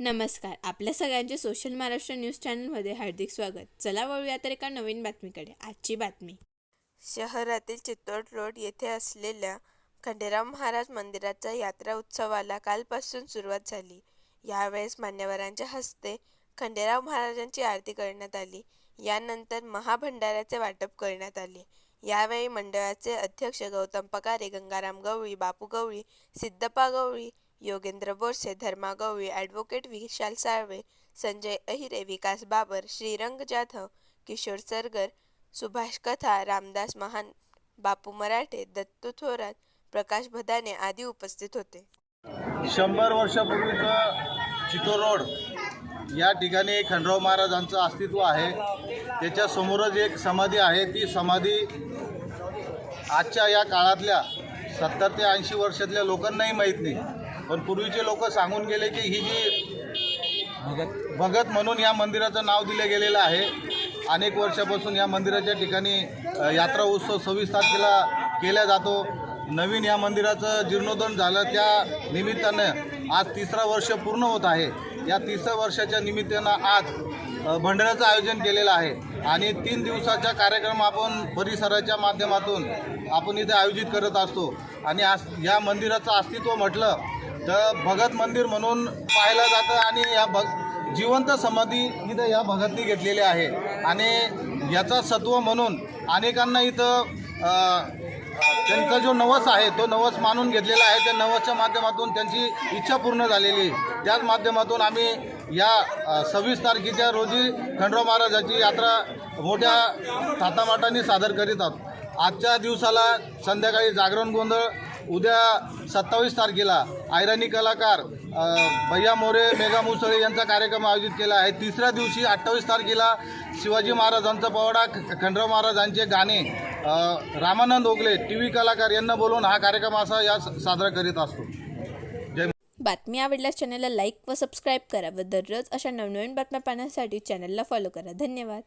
नमस्कार. आपल्या सगळ्यांचे सोशल महाराष्ट्र न्यूज चॅनलमध्ये हार्दिक स्वागत. चला वळूया तर एका नवीन बातमीकडे. आजची बातमी. शहरातील चित्तोड रोड येथे असलेल्या खंडेराव महाराज मंदिराच्या यात्रा उत्सवाला कालपासून सुरुवात झाली. यावेळेस मान्यवरांच्या हस्ते खंडेराव महाराजांची आरती करण्यात आली. यानंतर महाभंडाऱ्याचे वाटप करण्यात आले. यावेळी मंडळाचे अध्यक्ष गौतम पकारे गंगाराम गवळी बापू गवळी सिद्धप्पा गवळी योगेंद्र बोरसे धर्मा गवळी ॲडव्होकेट विशाल साळवे संजय अहिरे विकास बाबर श्रीरंग जाधव किशोर सरगर सुभाष कथा रामदास महान बापू मराठे दत्तू थोरात प्रकाश भदाने आदी उपस्थित होते. शंभर वर्षापूर्वीचं चितो रोड या ठिकाणी खंडराव महाराजांचं अस्तित्व आहे. त्याच्यासमोरच एक समाधी आहे. ती समाधी आजच्या या काळातल्या सत्तर ते ऐंशी वर्षातल्या लोकांनाही माहीत नाही. पण पूर्वीचे लोक सांगून गेले की ही जी भगत. म्हणून या मंदिराचं नाव दिलं गेलेलं आहे. अनेक वर्षापासून या मंदिराच्या ठिकाणी यात्रा उत्सव सव्वीस तारखेला केला जातो. नवीन या मंदिराचं जीर्णोद्धरण झालं त्या निमित्तानं आज तिसरा वर्ष पूर्ण होत आहे. या तिसऱ्या वर्षाच्या निमित्तानं आज भंडाऱ्याचं आयोजन केलेलं आहे. आणि तीन दिवसाचा कार्यक्रम आपण परिसराच्या माध्यमातून आपण इथे आयोजित करत असतो. आणि आज या मंदिराचं अस्तित्व म्हटलं तर भगत मंदिर म्हणून पाहिलं जातं आणि या भग जिवंत समाधी इथं या भगतनी घेतलेली आहे. आणि याचा सत्व म्हणून अनेकांना इथं त्यांचा जो नवस आहे तो नवस मानून घेतलेला आहे. त्या नवसच्या माध्यमातून त्यांची इच्छा पूर्ण झालेली आहे. त्याच माध्यमातून आम्ही या सव्वीस तारखेच्या रोजी खंडराव महाराजाची यात्रा मोठ्या थाटामाटाने सादर करीत आहोत. आजच्या दिवसाला संध्याकाळी जागरण गोंधळ उद्या सत्तावीस तारखेला आयराणी कलाकार भैया मोरे मेघा मुसळे यांचा कार्यक्रम आयोजित केला आहे. तिसऱ्या दिवशी अठ्ठावीस तारखेला शिवाजी महाराजांचा पवाडा ख- खंडराव महाराजांचे गाणे रामानंद ओगले टी व्ही कलाकार यांना बोलून हा कार्यक्रम असा या साजरा करीत असतो. बातमी आवडल्यास चॅनलला लाईक व सबस्क्राईब करा व दररोज अशा नवनवीन बातम्या पाहण्यासाठी चॅनलला फॉलो करा. धन्यवाद.